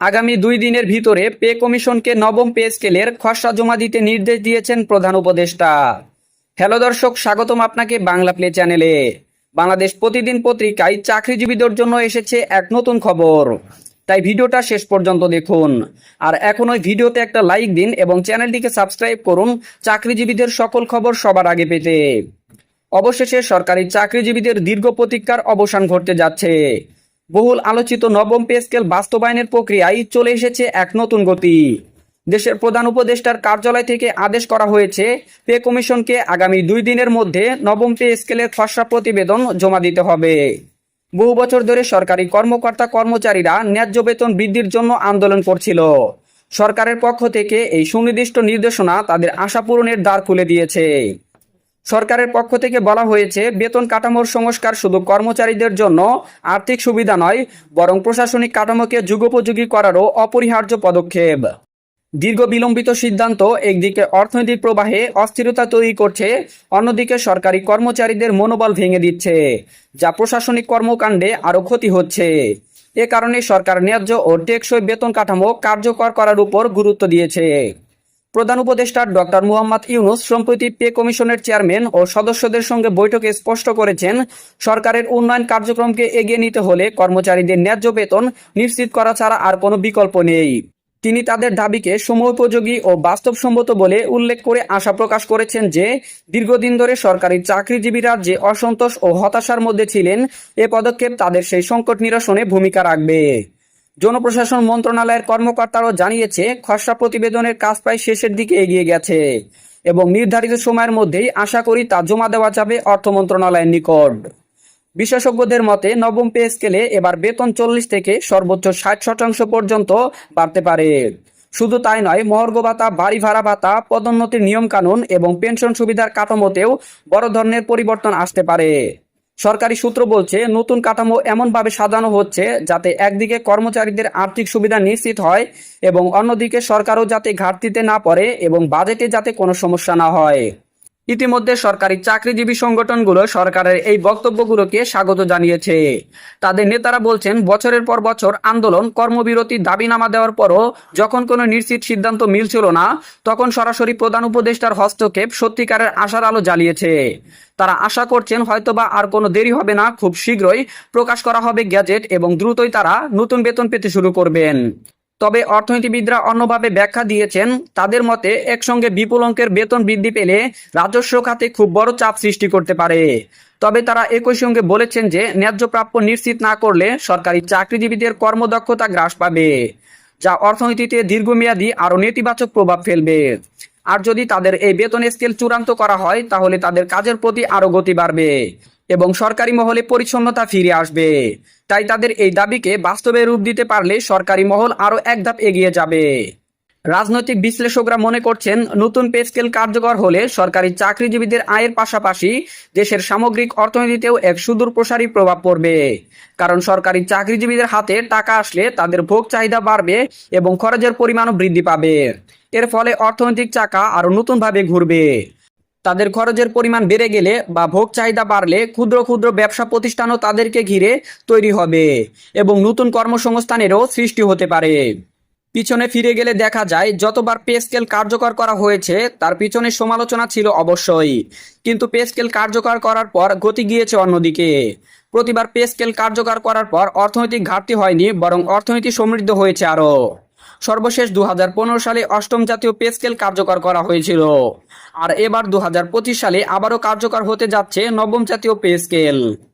আগামী দুই দিনের ভিতরে পে কমিশনকে নবম পে স্কেলের খসড়া জমা দিতে নির্দেশ দিয়েছেন প্রধান উপদেষ্টা। হ্যালো দর্শক, স্বাগতম আপনাকে বাংলা প্লে চ্যানেলে। বাংলাদেশ প্রতিদিন পত্রিকায় চাকরিজীবীদের জন্য এসেছে এক নতুন খবর। তাই ভিডিওটা শেষ পর্যন্ত দেখুন। আর এখন ওই ভিডিওতে একটা লাইক দিন এবং চ্যানেলটিকে সাবস্ক্রাইব করুন চাকরিজীবীদের সকল খবর সবার আগে পেতে। অবশেষে সরকারি চাকরিজীবীদের দীর্ঘ প্রতীক্ষার অবসান ঘটতে যাচ্ছে। বহুল আলোচিত নবম পে স্কেল বাস্তবায়নের প্রক্রিয়ায় চলে এসেছে এক নতুন গতি। দেশের প্রধান উপদেষ্টার কার্যালয় থেকে আদেশ করা হয়েছে, পে কমিশনকে আগামী দুই দিনের মধ্যে নবম পে স্কেলের খসড়া প্রতিবেদন জমা দিতে হবে। বহু বছর ধরে সরকারি কর্মকর্তা কর্মচারীরা ন্যায্য বেতন বৃদ্ধির জন্য আন্দোলন করছিল। সরকারের পক্ষ থেকে এই সুনির্দিষ্ট নির্দেশনা তাদের আশা পূরণের দ্বার খুলে দিয়েছে। সরকারের পক্ষ থেকে বলা হয়েছে, বেতন কাঠামোর সংস্কার শুধু কর্মচারীদের জন্য আর্থিক সুবিধা নয়, বরং প্রশাসনিক কাঠামোকে যুগোপযোগী করারও অপরিহার্য পদক্ষেপ। দীর্ঘ বিলম্বিত সিদ্ধান্ত, একদিকে অর্থনৈতিক প্রবাহে অস্থিরতা তৈরি করছে, অন্যদিকে সরকারি কর্মচারীদের মনোবল ভেঙে দিচ্ছে, যা প্রশাসনিক কর্মকাণ্ডে আরও ক্ষতি হচ্ছে। এ কারণে সরকার ন্যায্য ও টেকসই বেতন কাঠামো কার্যকর করার উপর গুরুত্ব দিয়েছে। প্রধান উপদেষ্টা ডক্টর মুহাম্মদ ইউনুস সম্প্রতি পে কমিশনের চেয়ারম্যান ও সদস্যদের সঙ্গে বৈঠকে স্পষ্ট করেছেন, সরকারের উন্নয়ন কার্যক্রমকে এগিয়ে নিতে হলে কর্মচারীদের ন্যায্য বেতন নিশ্চিত করা ছাড়া আর কোনো বিকল্প নেই। তিনি তাদের দাবিকে সময়োপযোগী ও বাস্তবসম্মত বলে উল্লেখ করে আশা প্রকাশ করেছেন যে, দীর্ঘদিন ধরে সরকারি চাকরিজীবীরা যে অসন্তোষ ও হতাশার মধ্যে ছিলেন, এ পদক্ষেপ তাদের সেই সংকট নিরসনে ভূমিকা রাখবে। জনপ্রশাসন মন্ত্রণালয়ের কর্মকর্তারাও জানিয়েছে, খসড়া প্রতিবেদনের কাজ প্রায় শেষের দিকে এগিয়ে গেছে এবং নির্ধারিত সময়ের মধ্যেই আশা করি তা জমা দেওয়া যাবে অর্থ মন্ত্রণালয়ের নিকট। বিশেষজ্ঞদের মতে, নবম পে স্কেলে এবার বেতন চল্লিশ থেকে সর্বোচ্চ ষাট শতাংশ পর্যন্ত বাড়তে পারে। শুধু তাই নয় মহর্গ ভাতা, বাড়ি ভাড়া ভাতা, পদোন্নতির নিয়মকানুন এবং পেনশন সুবিধার কাঠামোতেও বড় ধরনের পরিবর্তন আসতে পারে। সরকারি সূত্র বলছে, নতুন কাঠামো এমনভাবে সাজানো হচ্ছে যাতে একদিকে কর্মচারীদের আর্থিক সুবিধা নিশ্চিত হয় এবং অন্যদিকে সরকারও যাতে ঘাটতিতে না পড়ে এবং বাজেটে যাতে কোনো সমস্যা না হয়। ইতিমধ্যে সরকারি চাকরিজীবী সংগঠনগুলো সরকারের এই বক্তব্যগুলোকে স্বাগত জানিয়েছে। তাদের নেতারা বলছেন, বছরের পর বছর আন্দোলন কর্মবিরতির দাবিনামা দেওয়ার পরও যখন কোনো নিশ্চিত সিদ্ধান্ত মিলছিল না, তখন সরাসরি প্রধান উপদেষ্টার হস্তক্ষেপ সত্যিকারের আশার আলো জ্বালিয়েছে। তারা আশা করছেন হয়তোবা আর কোনো দেরি হবে না, খুব শীঘ্রই প্রকাশ করা হবে গ্যাজেট এবং দ্রুতই তারা নতুন বেতন পেতে শুরু করবেন। তবে অর্থনীতিবিদরা অন্যভাবে ব্যাখ্যা দিয়েছেন, তাদের মতে একসঙ্গে বিপুল অঙ্কের বেতন বৃদ্ধি পেলে রাজস্ব খাতে খুব বড় চাপ সৃষ্টি করতে পারে। তবে তারা একই সঙ্গে বলেছেন যে ন্যায্য প্রাপ্য নিশ্চিত না করলে সরকারি চাকরিজীবীদের কর্মদক্ষতা হ্রাস পাবে, যা অর্থনীতিতে দীর্ঘমেয়াদী আরও নেতিবাচক প্রভাব ফেলবে। আর যদি তাদের এই বেতন স্কেল চূড়ান্ত করা হয়, তাহলে তাদের কাজের প্রতি আরও গতি বাড়বে। এবং সরকারি মহলে পরিচ্ছন্নতা ফিরে আসবে। তাই তাদের এই দাবিকে বাস্তবে রূপ দিতে পারলে সরকারি মহল আরও এক ধাপ এগিয়ে যাবে। রাজনৈতিক বিশ্লেষকরা মনে করছেন, নতুন পে স্কেল কার্যকর হলে সরকারি চাকরিজীবীদের আয়ের পাশাপাশি দেশের সামগ্রিক অর্থনীতিতেও এক সুদূর প্রসারী প্রভাব পড়বে। কারণ সরকারি চাকরিজীবীদের হাতে টাকা আসলে তাদের ভোগ চাহিদা বাড়বে এবং খরচের পরিমাণও বৃদ্ধি পাবে। এর ফলে অর্থনৈতিক চাকা আরও নতুনভাবে ঘুরবে। তাদের খরচের পরিমাণ বেড়ে গেলে বা ভোগ চাহিদা বাড়লে ক্ষুদ্র ক্ষুদ্র ব্যবসা প্রতিষ্ঠানও তাদেরকে ঘিরে তৈরি হবে এবং নতুন কর্মসংস্থানেরও সৃষ্টি হতে পারে। পিছনে ফিরে গেলে দেখা যায়, যতবার পে স্কেল কার্যকর করা হয়েছে, তার পিছনে সমালোচনা ছিল অবশ্যই। কিন্তু পে স্কেল কার্যকর করার পর গতি গিয়েছে অন্যদিকে। প্রতিবার পে স্কেল কার্যকর করার পর অর্থনৈতিক ঘাটতি হয়নি, বরং অর্থনীতি সমৃদ্ধ হয়েছে আরও। সর্বশেষ দু হাজার পনেরো সালে অষ্টম জাতীয় পে স্কেল কার্যকর করা হয়েছিল। আর এবার দু হাজার পঁচিশ সালে আবারও কার্যকর হতে যাচ্ছে নবম জাতীয় পে স্কেল